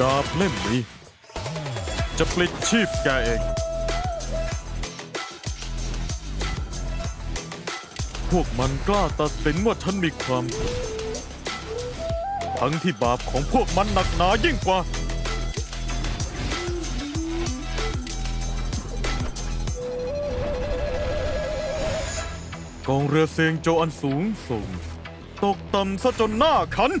ดาบเล่มนี้ จะปลิดชีพแกเอง พวกมันกล้าตัดสินว่าฉันมีความผิดทั้งที่บาปของพวกมันหนักหนายิ่งกว่า กองเรือเซียงโจวอันสูงส่ง ตกต่ำซะจนหน้าขัน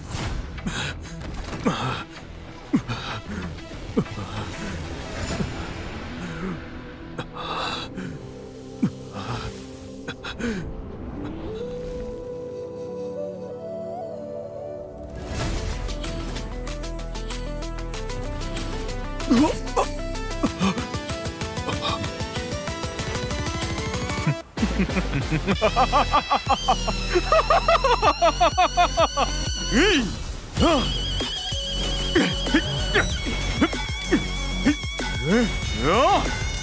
เฮ้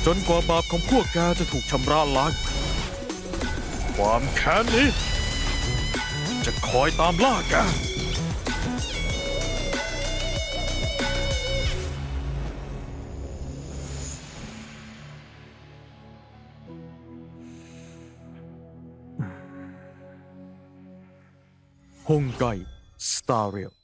จนกว่าบาปของพวกแกจะถูกชำระล้าง ความแค้นนี้ จะคอยตามล่าแกฮงไกสตาร์เรียล